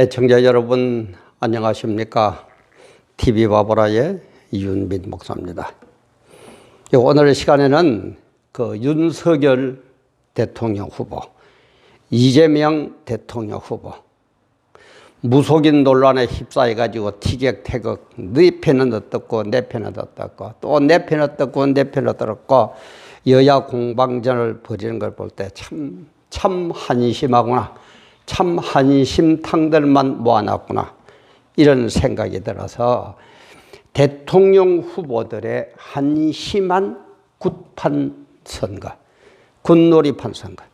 애청자 여러분 안녕하십니까? TV 바보라의 이윤빈 목사입니다. 예, 오늘 시간에는 그 윤석열 대통령 후보, 이재명 대통령 후보, 무속인 논란에 휩싸여 가지고 티격태격 네 편은 어떻고 내 편은 어떻고 또 내 편은 어떻고 내 편은 어떻고 여야 공방전을 벌이는 걸 볼 때 참참 한심하구나 참 한심탕들만 모아놨구나. 이런 생각이 들어서 대통령 후보들의 한심한 굿판 선거 굿놀이판 선거.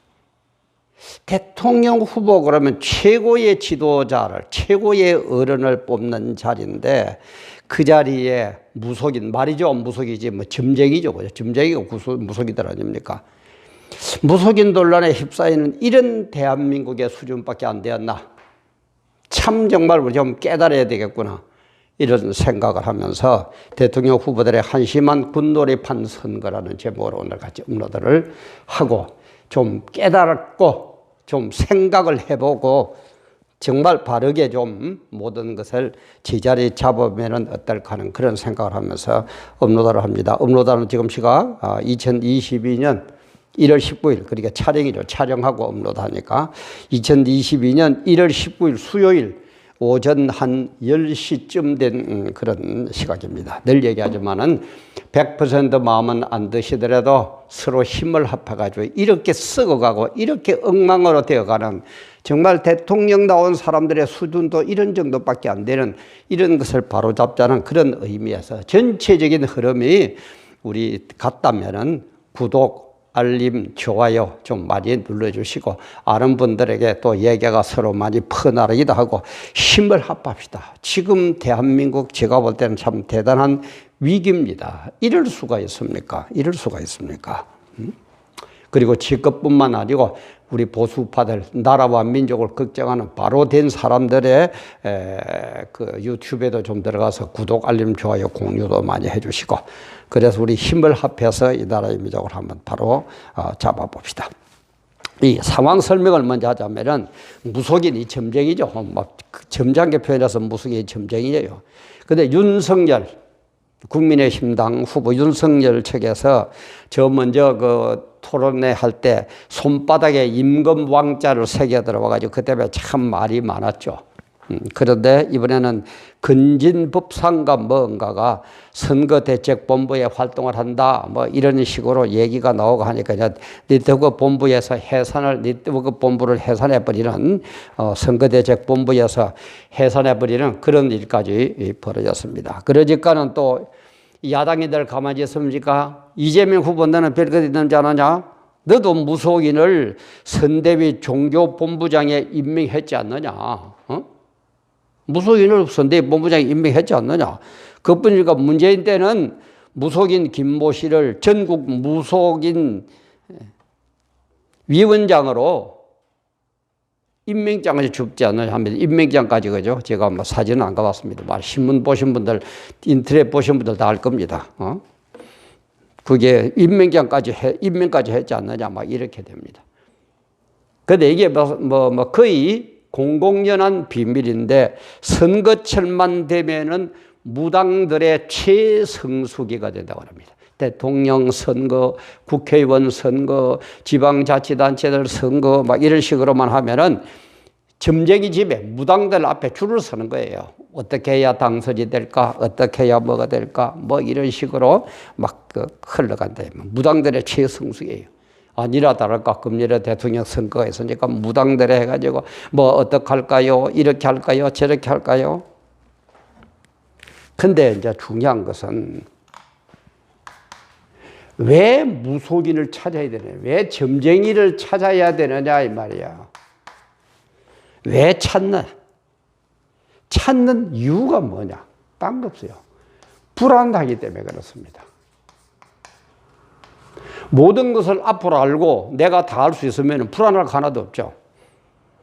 대통령 후보 그러면 최고의 지도자를 최고의 어른을 뽑는 자리인데 그 자리에 무속인 말이죠. 무속이지 뭐 점쟁이죠. 그죠? 점쟁이가 무속이들 아닙니까 무속인 논란에 휩싸이는 이런 대한민국의 수준밖에 안 되었나 참 정말 우리 좀 깨달아야 되겠구나 이런 생각을 하면서 대통령 후보들의 한심한 굿놀이판 선거라는 제목으로 오늘 같이 업로드를 하고 좀 깨달았고 좀 생각을 해보고 정말 바르게 좀 모든 것을 제자리 잡으면 어떨까 하는 그런 생각을 하면서 업로드를 합니다. 업로드는 지금 시각 2022년 1월 19일 그러니까 촬영이죠. 촬영하고 업로드하니까 2022년 1월 19일 수요일 오전 한 10시쯤 된 그런 시각입니다. 늘 얘기하지만은 100% 마음은 안 드시더라도 서로 힘을 합해가지고 이렇게 썩어가고 이렇게 엉망으로 되어가는 정말 대통령다운 사람들의 수준도 이런 정도밖에 안 되는 이런 것을 바로잡자는 그런 의미에서 전체적인 흐름이 우리 같다면은 구독, 알림, 좋아요 좀 많이 눌러주시고 아는 분들에게 또 얘기가 서로 많이 퍼나르기도 하고 힘을 합합시다. 지금 대한민국 제가 볼 때는 참 대단한 위기입니다. 이럴 수가 있습니까? 이럴 수가 있습니까? 음? 그리고 지급뿐만 아니고 우리 보수파들 나라와 민족을 걱정하는 바로 된 사람들의 에, 그 유튜브에도 좀 들어가서 구독, 알림, 좋아요, 공유도 많이 해주시고 그래서 우리 힘을 합해서 이 나라의 민족을 한번 바로 어, 잡아봅시다. 이 상황 설명을 먼저 하자면은 무속인이 점쟁이죠. 막 점잖게 표현해서 무속인이 점쟁이에요. 근데 윤석열 국민의힘당 후보 윤석열 측에서 저 먼저 그 토론회 할 때 손바닥에 임금 왕자를 새겨 들어와 가지고 그때 참 말이 많았죠. 음, 그런데 이번에는 근진법상과 뭔가가 선거대책본부에 활동을 한다 뭐 이런 식으로 얘기가 나오고 하니까 이제 네트워크 본부에서 해산을 네트워크 본부를 해산해 버리는 어, 선거대책본부에서 해산해 버리는 그런 일까지 벌어졌습니다. 그러니까는 또 야당이들 가만히 있습니까? 이재명 후보 너는 별것 있는지 아느냐? 너도 무속인을 선대위 종교본부장에 임명했지 않느냐? 어? 무속인을 선대위 본부장에 임명했지 않느냐? 그뿐이니까 문재인 때는 무속인 김모 씨를 전국 무속인 위원장으로 임명장을 줍지 않느냐 하면 임명장까지 그죠? 제가 뭐 사진은 안 가봤습니다. 말 신문 보신 분들, 인터넷 보신 분들 다 알 겁니다. 어? 그게 임명장까지 해, 임명까지 했지 않느냐 막 이렇게 됩니다. 근데 이게 뭐, 뭐, 뭐 거의 공공연한 비밀인데 선거철만 되면은 무당들의 최성수기가 된다고 합니다. 대통령 선거, 국회의원 선거, 지방자치단체들 선거 막 이런 식으로만 하면은 점쟁이 집에 무당들 앞에 줄을 서는 거예요. 어떻게 해야 당선이 될까? 어떻게 해야 뭐가 될까? 뭐 이런 식으로 막 그 흘러간다. 무당들의 최성수예요. 아니라 다를까 금년에 대통령 선거가 있으니까 무당들에 해가지고 뭐 어떻게 할까요? 이렇게 할까요? 저렇게 할까요? 근데 이제 중요한 것은 왜 무속인을 찾아야 되느냐? 왜 점쟁이를 찾아야 되느냐? 이 말이야. 왜 찾나? 찾는 이유가 뭐냐? 딴 거 없어요. 불안하기 때문에 그렇습니다. 모든 것을 앞으로 알고 내가 다 할 수 있으면 불안할 하나도 없죠.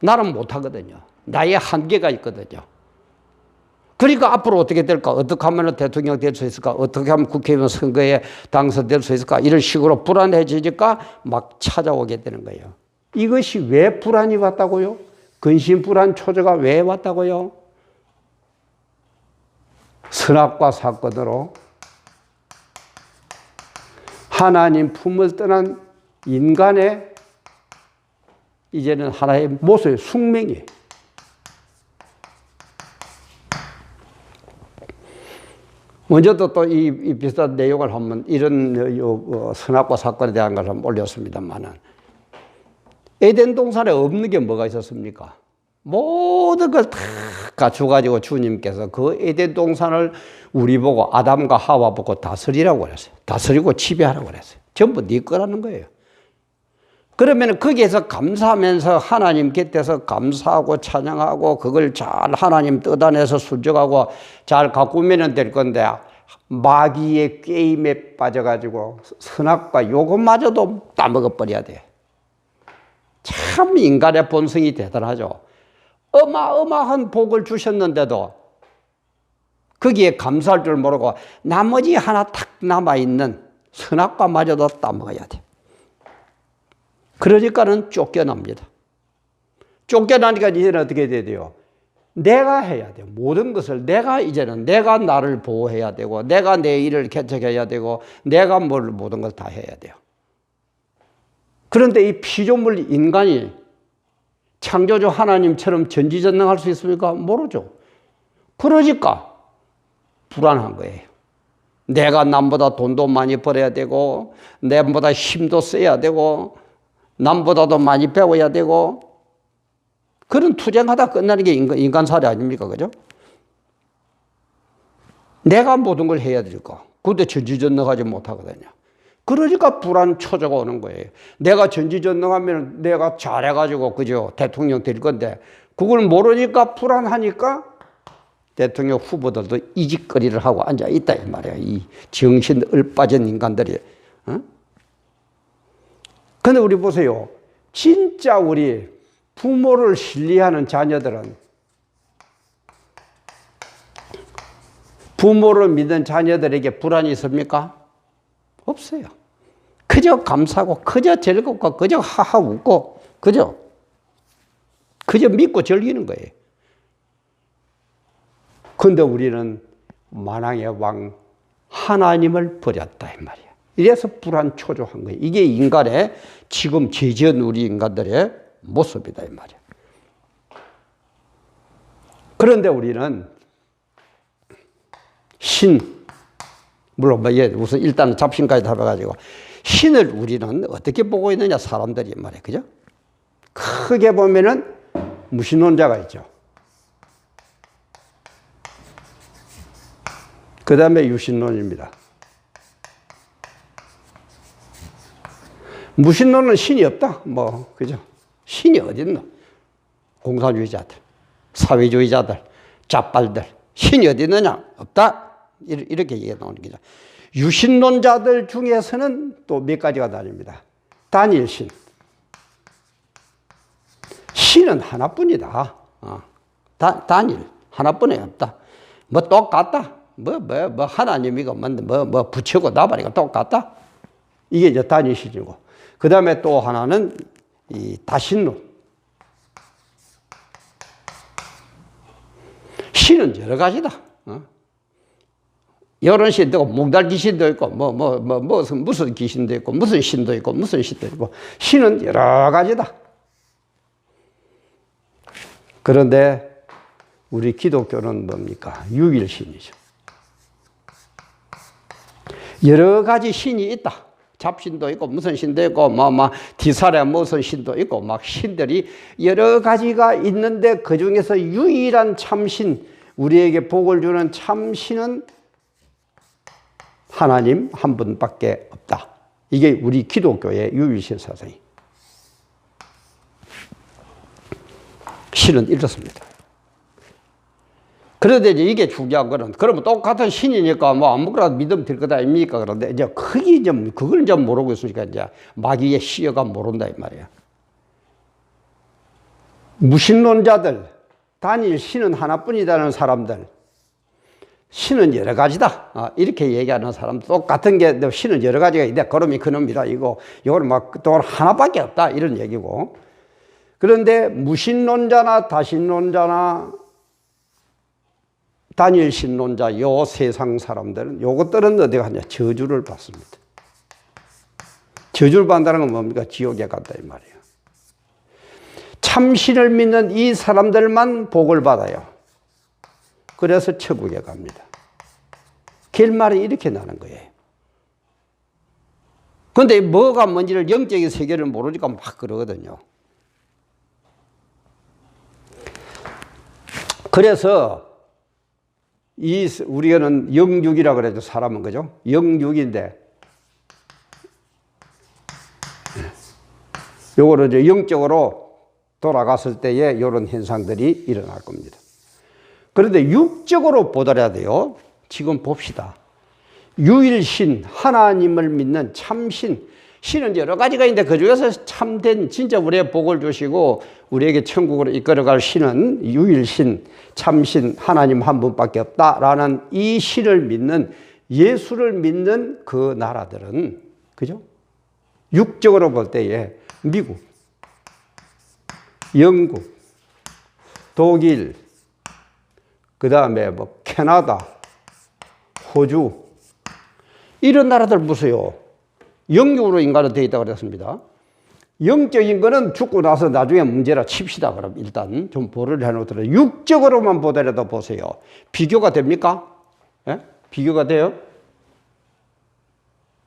나는 못하거든요. 나의 한계가 있거든요. 그러니까 앞으로 어떻게 될까? 어떻게 하면 대통령 될 수 있을까? 어떻게 하면 국회의원 선거에 당선될 수 있을까? 이런 식으로 불안해지니까 막 찾아오게 되는 거예요. 이것이 왜 불안이 왔다고요? 근심 불안 초조가 왜 왔다고요? 선악과 사건으로 하나님 품을 떠난 인간의 이제는 하나의 모습의 숙명이에요. 먼저도 또 이, 이 비슷한 내용을 한번 이런 어, 선악과 사건에 대한 걸 한번 올렸습니다만은 에덴 동산에 없는 게 뭐가 있었습니까? 모든 걸 다 갖춰가지고 주님께서 그 에덴 동산을 우리 보고 아담과 하와 보고 다스리라고 그랬어요. 다스리고 지배하라고 그랬어요. 전부 네 거라는 거예요. 그러면 거기에서 감사하면서 하나님 곁에서 감사하고 찬양하고 그걸 잘 하나님 뜯어내서 순종하고 잘 가꾸면 될 건데 마귀의 게임에 빠져가지고 선악과 요것마저도 따먹어버려야 돼. 참 인간의 본성이 대단하죠. 어마어마한 복을 주셨는데도 거기에 감사할 줄 모르고 나머지 하나 탁 남아있는 선악과마저도 따먹어야 돼. 그러니까는 쫓겨납니다. 쫓겨나니까 이제는 어떻게 돼야 돼요? 내가 해야 돼요. 모든 것을 내가 이제는 내가 나를 보호해야 되고 내가 내 일을 개척해야 되고 내가 뭘 모든 걸 다 해야 돼요. 그런데 이 피조물 인간이 창조주 하나님처럼 전지전능할 수 있습니까? 모르죠. 그러니까 불안한 거예요. 내가 남보다 돈도 많이 벌어야 되고, 남보다 힘도 써야 되고, 남보다도 많이 배워야 되고, 그런 투쟁하다 끝나는 게 인간, 인간살이 아닙니까? 그죠? 내가 모든 걸 해야 될까? 근데 전지전능하지 못하거든요. 그러니까 불안 초조가 오는 거예요. 내가 전지전능하면 내가 잘해가지고, 그죠? 대통령 될 건데, 그걸 모르니까 불안하니까 대통령 후보들도 이직거리를 하고 앉아 있다, 이 말이야. 이 정신 을 빠진 인간들이. 어? 근데 우리 보세요. 진짜 우리 부모를 신뢰하는 자녀들은 부모를 믿는 자녀들에게 불안이 있습니까? 없어요. 그저 감사하고, 그저 즐겁고, 그저 하하 웃고, 그저, 그저 믿고 즐기는 거예요. 근데 우리는 만왕의 왕 하나님을 버렸다, 이 말이야. 이래서 불안 초조한 거예요. 이게 인간의 지금 죄지은 우리 인간들의 모습이다, 이 말이야. 그런데 우리는 신, 물론 뭐, 예, 우선 일단 잡신까지 잡아가지고, 신을 우리는 어떻게 보고 있느냐, 사람들이 말이야. 그죠? 크게 보면은 무신론자가 있죠. 그 다음에 유신론입니다. 무신론은 신이 없다. 뭐, 그죠? 신이 어딨노? 공산주의자들, 사회주의자들, 잡발들. 신이 어디 있느냐? 없다. 이렇게 얘기가 나오는 거죠. 유신론자들 중에서는 또 몇 가지가 다릅니다. 단일신. 신은 하나뿐이다. 어. 다, 단일. 하나뿐이 없다. 뭐 똑같다. 뭐, 뭐, 뭐, 하나님이고, 뭐, 뭐, 뭐, 부처고 나발이고 똑같다. 이게 이제 단일신이고. 그 다음에 또 하나는 이 다신론. 신은 여러 가지다. 어? 여러 신도 있고, 몽달 귀신도 있고, 뭐, 뭐, 뭐, 무슨, 무슨 귀신도 있고, 무슨 신도 있고, 무슨 신도 있고, 신은 여러 가지다. 그런데 우리 기독교는 뭡니까? 유일신이죠. 여러 가지 신이 있다. 잡신도 있고 무슨 신도 있고 뭐막 디살에 무슨 신도 있고 막 신들이 여러 가지가 있는데 그 중에서 유일한 참신 우리에게 복을 주는 참신은 하나님 한 분밖에 없다. 이게 우리 기독교의 유일신 사상이. 신은 이렇습니다. 그런데 이제 이게 중요한 거는 그러면 똑같은 신이니까 뭐 아무거나 믿으면 될 거다 아닙니까? 그런데 이제 크게 좀 그걸 좀 모르고 있으니까 이제 마귀의 시여가 모른다 이 말이야. 무신론자들 단일 신은 하나뿐이라는 사람들 신은 여러 가지다. 아, 이렇게 얘기하는 사람 똑같은 게 신은 여러 가지가 있는데 그놈이 그놈이다 이거 이거는 막또 하나밖에 없다 이런 얘기고 그런데 무신론자나 다신론자나 단일 신론자 요 세상 사람들은 요것들은 어디 가냐 저주를 받습니다. 저주를 받는다는 건 뭡니까? 지옥에 간다 이 말이에요. 참신을 믿는 이 사람들만 복을 받아요. 그래서 천국에 갑니다. 결말이 이렇게 나는 거예요. 근데 뭐가 뭔지를 영적인 세계를 모르니까 막 그러거든요. 그래서 이 우리는 영육이라 그래도 사람은 그죠? 영육인데 요거를 이제 영적으로 돌아갔을 때에 이런 현상들이 일어날 겁니다. 그런데 육적으로 보더라야 돼요. 지금 봅시다. 유일신, 하나님을 믿는 참신, 신은 여러 가지가 있는데 그 중에서 참된 진짜 우리의 복을 주시고 우리에게 천국으로 이끌어갈 신은 유일신, 참신, 하나님 한 분밖에 없다라는 이 신을 믿는 예수를 믿는 그 나라들은 그죠? 육적으로 볼 때에 미국, 영국, 독일, 그 다음에 뭐 캐나다, 호주 이런 나라들 보세요. 영적으로 인간은 되어 있다고 그랬습니다. 영적인 거는 죽고 나서 나중에 문제라 칩시다. 그럼 일단 좀 보를 해놓더라도 육적으로만 보더라도 보세요. 비교가 됩니까? 예? 비교가 돼요?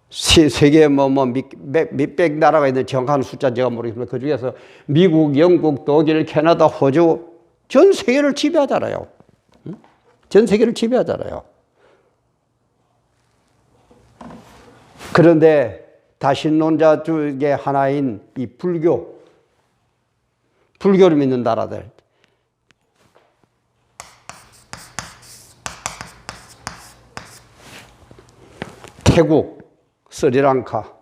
세, 세계에 뭐, 뭐, 몇, 몇백 나라가 있는 정확한 숫자 제가 모르겠지만 그 중에서 미국, 영국, 독일, 캐나다, 호주 전 세계를 지배하잖아요. 전 세계를 지배하잖아요. 그런데 다신론자 중에 하나인 이 불교, 불교를 믿는 나라들, 태국, 스리랑카,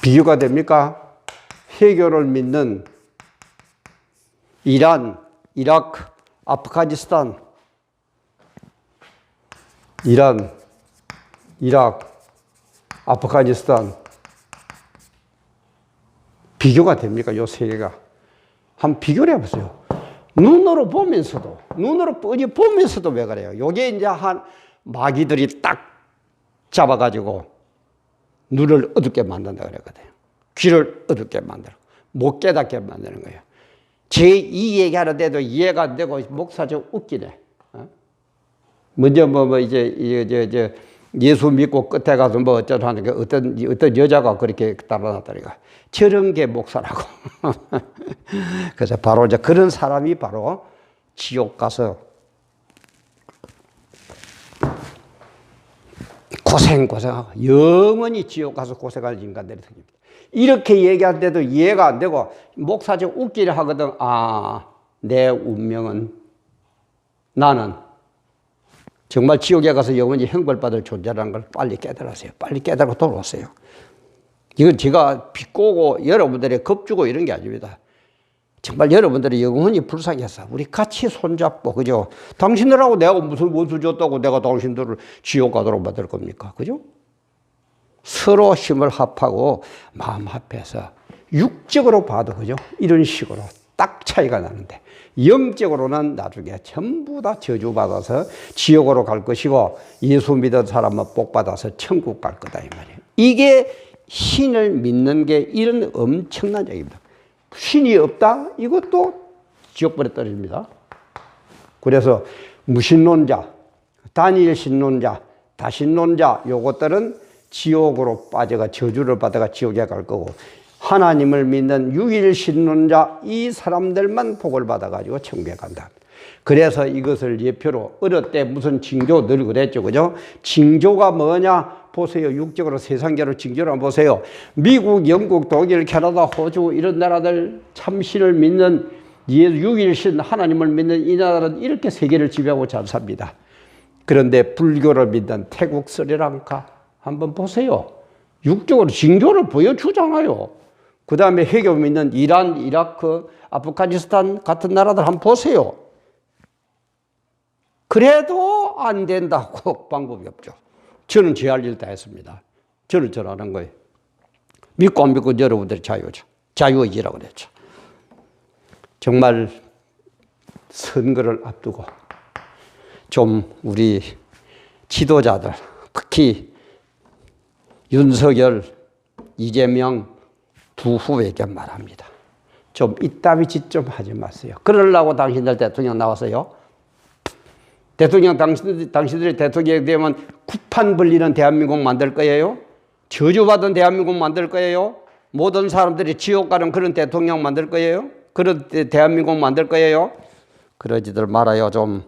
비교가 됩니까? 해교를 믿는 이란, 이라크, 아프가니스탄, 이란, 이라크, 아프가니스탄 비교가 됩니까? 요 세 개가. 한번 비교를 해보세요. 눈으로 보면서도, 눈으로 뻔히 보면서도 왜 그래요? 요게 이제 한 마귀들이 딱 잡아가지고 눈을 어둡게 만든다 그랬거든요. 귀를 어둡게 만들고, 못 깨닫게 만드는 거예요. 제이 얘기하는데도 이해가 안 되고 목사 좀 웃기네. 어? 먼저 뭐, 뭐 이제 이제 저 예수 믿고 끝에 가서 뭐 어쩌다 하는 게 어떤 어떤 여자가 그렇게 따라놨다니까 저런 게 목사라고. 그래서 바로 이제 그런 사람이 바로 지옥 가서 고생 고생하고 영원히 지옥 가서 고생할 인간들이 생깁니다. 이렇게 얘기하는데도 이해가 안 되고 목사 좀 웃기려 하거든. 아, 내 운명은 나는 정말 지옥에 가서 영원히 형벌받을 존재라는 걸 빨리 깨달으세요. 빨리 깨달고 돌아오세요. 이건 제가 비꼬고 여러분들의 겁주고 이런 게 아닙니다. 정말 여러분들이 영원히 불쌍해서 우리 같이 손잡고 그죠? 당신들하고 내가 무슨 원수 줬다고 내가 당신들을 지옥 가도록 만들 겁니까? 그죠? 서로 힘을 합하고 마음 합해서 육적으로 봐도 그죠? 이런 식으로 딱 차이가 나는데 영적으로는 나중에 전부 다 저주받아서 지옥으로 갈 것이고 예수 믿은 사람은 복받아서 천국 갈 거다 이 말이에요. 이게 신을 믿는 게 이런 엄청난 얘기입니다. 신이 없다? 이것도 지옥불에 떨어집니다. 그래서 무신론자, 단일 신론자, 다신론자 요것들은 지옥으로 빠져가 저주를 받아가 지옥에 갈 거고 하나님을 믿는 유일 신론자 이 사람들만 복을 받아가지고 천국에 간다. 그래서 이것을 예표로 어릴 때 무슨 징조 늘 그랬죠. 그죠? 징조가 뭐냐? 보세요. 육적으로 세상계로 징조를 한번 보세요. 미국, 영국, 독일, 캐나다, 호주 이런 나라들 참신을 믿는 유일신 하나님을 믿는 이 나라는 이렇게 세계를 지배하고 잘 삽니다. 그런데 불교를 믿는 태국, 스리랑카 한번 보세요. 육적으로 징조를 보여주잖아요. 그 다음에 해교 믿는 이란, 이라크, 아프가니스탄 같은 나라들 한번 보세요. 그래도 안 된다고 방법이 없죠. 저는 제 할 일 다 했습니다. 저는 전하는 거예요. 믿고 안 믿고 여러분들의 자유죠. 자유의지라고 그랬죠. 정말 선거를 앞두고 좀 우리 지도자들, 특히 윤석열, 이재명 두 후보에게 말합니다. 좀 이따위 짓좀 하지 마세요. 그러려고 당신들 대통령 나왔어요. 대통령 당신, 당신들이 대통령이 되면 쿠판 벌리는 대한민국 만들 거예요? 저주받은 대한민국 만들 거예요? 모든 사람들이 지옥 가는 그런 대통령 만들 거예요? 그런 대- 대한민국 만들 거예요? 그러지들 말아요. 좀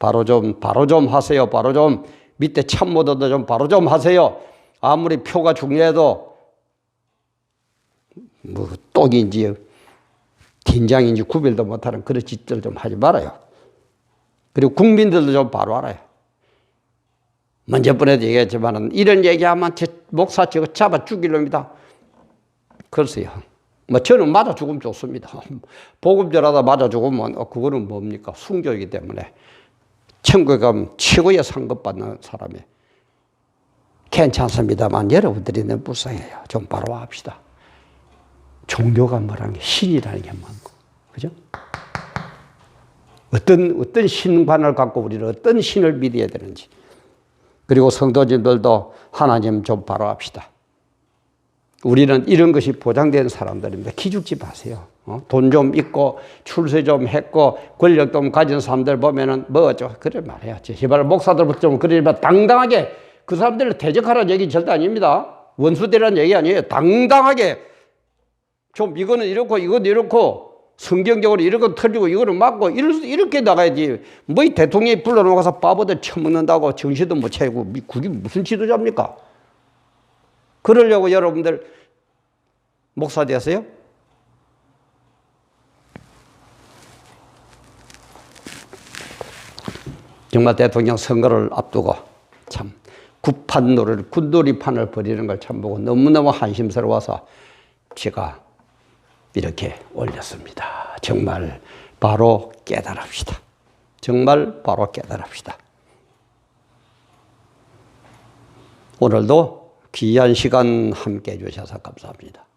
바로 좀 바로 좀 하세요. 바로 좀 밑에 참모들도 좀 바로 좀 하세요. 아무리 표가 중요해도 뭐 똑인지 긴장인지 구별도 못하는 그런 짓들 좀 하지 말아요. 그리고 국민들도 좀 바로 알아요. 먼저 번에도 얘기했지만은 이런 얘기하면 제 목사 저거 잡아 죽이렵니다. 글쎄요. 뭐 저는 맞아 죽으면 좋습니다. 보급절하다 맞아 죽으면 어, 그거는 뭡니까? 순교이기 때문에 천국에 가면 최고의 상급 받는 사람이 괜찮습니다만 여러분들이 너무 불쌍해요. 좀 바로 합시다. 종교가 뭐라는 게 신이라는 게 많고. 그죠? 어떤, 어떤 신관을 갖고 우리는 어떤 신을 믿어야 되는지. 그리고 성도님들도 하나님 좀 바로 합시다. 우리는 이런 것이 보장된 사람들입니다. 기죽지 마세요. 어? 돈좀 있고 출세 좀 했고 권력 좀 가진 사람들 보면은 뭐죠? 그래 말해야지. 제발 목사들부터 좀 그러지만 당당하게 그 사람들을 대적하라는 얘기 절대 아닙니다. 원수대라는 얘기 아니에요. 당당하게 좀 이거는 이렇고 이건 이렇고 성경적으로 이렇게 틀리고 이거는 맞고 이렇게 나가야지. 뭐 이 대통령이 불러놓고서 바보들 처먹는다고 정신도 못 차리고 그게 무슨 지도자입니까? 그러려고 여러분들 목사 되세요? 정말 대통령 선거를 앞두고 참 구판노를 군돌이판을 벌이는 걸 참 보고 너무너무 한심스러워서 제가 이렇게 올렸습니다. 정말 바로 깨달읍시다. 정말 바로 깨달읍시다. 오늘도 귀한 시간 함께 해주셔서 감사합니다.